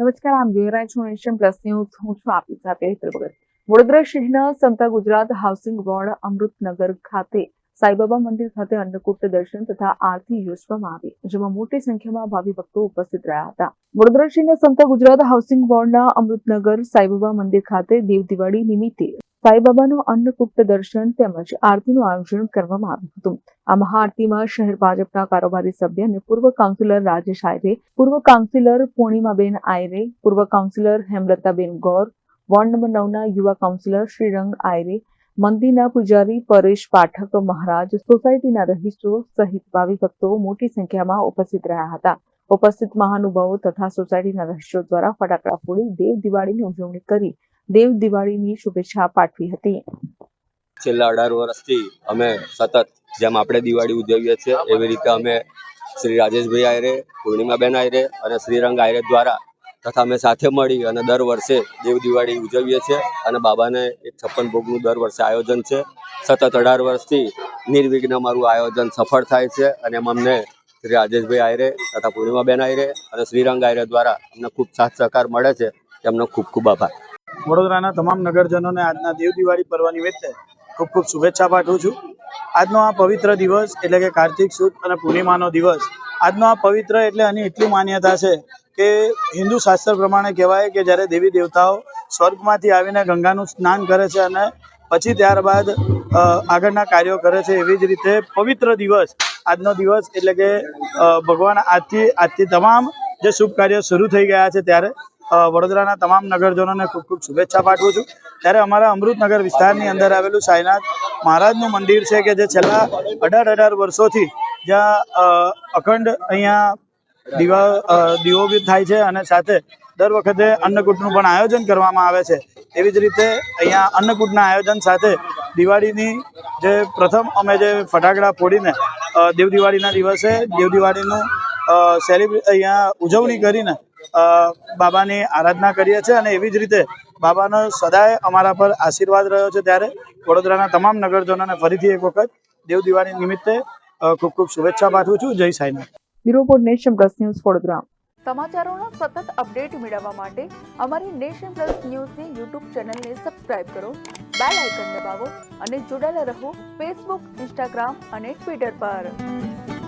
નમસ્કાર, આમ જોઈ રહ્યા છો નેશન પ્લસ ન્યૂઝ. હું છું આપની સાથે હેતલ ભગત. વડોદરા શહેરના સમતા ગુજરાત હાઉસિંગ બોર્ડ અમૃતનગર ખાતે સાઈબાબા મંદિર ખાતે અન્નકૂટ દર્શન તથા આરતી યોજવામાં આવી, જેમાં મોટી સંખ્યામાં ભાવિ ભક્તો ઉપસ્થિત રહ્યા હતા. વડોદરા સંત ગુજરાત હાઉસિંગ બોર્ડના અમૃતનગર સાઈબાબા મંદિર ખાતે દેવ દિવાળી નિમિત્તે સાઈબાબાનો અન્નકૂટ દર્શન તેમજ આરતીનું આયોજન કરવામાં આવ્યું હતું. આ મહાઆરતીમાં શહેર ભાજપના કારોબારી સભ્ય અને પૂર્વ કાઉન્સિલર રાજેશ આયરે, પૂર્વ કાઉન્સિલર પૂર્ણિમાબેન આયરે, પૂર્વ કાઉન્સિલર હેમલતાબેન ગૌર, વોર્ડ નંબર નવના યુવા કાઉન્સિલર શ્રીરંગ આયરે મંદિરના પૂજારી પરેશ પાઠક મહારાજ સોસાયટીના રહીશો સહિત ભાવિ ભક્તો મોટી સંખ્યામાં ઉપસ્થિત રહ્યા હતા. ઉપસ્થિત મહાનુભાવો તથા સોસાયટીના રહીશો દ્વારા ફટાકડા ફોડી દેવ દિવાળીની ઉજવણી કરી દેવ દિવાળીની શુભેચ્છા પાઠવી હતી. છેલ્લા અઢાર વર્ષથી અમે સતત જેમ આપણે દિવાળી ઉજવીએ છીએ, એવી રીતે અમે શ્રી રાજેશભાઈ આયરે, પૂર્ણિમાબેન આયરે અને શ્રીરંગ આયરે દ્વારા તથા અમે સાથે મળી અને દર વર્ષે દેવ દિવાળી ઉજવીએ છીએ અને બાબાને એક છપ્પન ભોગનું દર વર્ષે આયોજન છે. સતત અઢાર વર્ષથી નિર્વિઘ્ન અમારું આયોજન સફળ થાય છે અને એમાં અમને શ્રી રાજેશભાઈ આયરે તથા પૂર્ણિમાબેન આયરે અને શ્રીરંગ આયરે દ્વારા અમને ખૂબ સાથ સહકાર મળે છે. તેમનો ખૂબ ખૂબ આભાર. વડોદરાના તમામ નગરજનોને આજના દેવ દિવાળી પર્વ નિમિત્તે ખૂબ ખૂબ શુભેચ્છા પાઠવું છું. આજનો આ પવિત્ર દિવસ એટલે કે કાર્તિક, સુદ અને પૂર્ણિમાનો દિવસ. આજનો આ પવિત્ર એટલે આની એટલી માન્યતા છે કે હિન્દુ શાસ્ત્ર પ્રમાણે કહેવાય કે જ્યારે દેવી દેવતાઓ સ્વર્ગમાંથી આવીને ગંગાનું સ્નાન કરે છે અને પછી ત્યારબાદ આગળના કાર્યો કરે છે, એવી જ રીતે પવિત્ર દિવસ, આજનો દિવસ એટલે કે ભગવાન આજથી આજથી તમામ જે શુભ કાર્યો શરૂ થઈ ગયા છે ત્યારે વડોદરાના તમામ નગરજનોને ખૂબ ખૂબ શુભેચ્છા પાઠવું છું. ત્યારે અમારા અમૃતનગર વિસ્તારની અંદર આવેલું સાંઈનાથ મહારાજનું મંદિર છે કે જે છેલ્લા અઢાર અઢાર વર્ષોથી જ્યાં અખંડ અહીંયા દીવા દીવો બી થાય છે અને સાથે દર વખતે અન્નકૂટનું પણ આયોજન કરવામાં આવે છે. એવી જ રીતે અહીંયા અન્નકૂટના આયોજન સાથે દિવાળીની જે પ્રથમ અમે જે ફટાકડા ફોડીને દેવ દિવાળીના દિવસે દેવ દિવાળીનું સેલિબ્રે, અહીંયા ઉજવણી કરીને બાબાની આરાધના કરીએ છીએ અને એવી જ રીતે બાબાનો સદાય અમારા પર આશીર્વાદ રહ્યો છે ત્યારે વડોદરાના તમામ નગરજનોને ફરીથી એક વખત દેવ દિવાળી નિમિત્તે ખૂબ ખૂબ શુભેચ્છા પાઠવું છું. જય Sainath. Bureau report nation plus news Vadodara. સમાચારોના સતત અપડેટ મેળવવા માટે અમારી નેશન પ્લસ ન્યૂઝની યુટ્યુબ ચેનલને સબસ્ક્રાઇબ કરો બેલ આઇકન દબાવો અને જોડાયેલા રહો ફેસબુક ઇન્સ્ટાગ્રામ અને ટ્વિટર પર.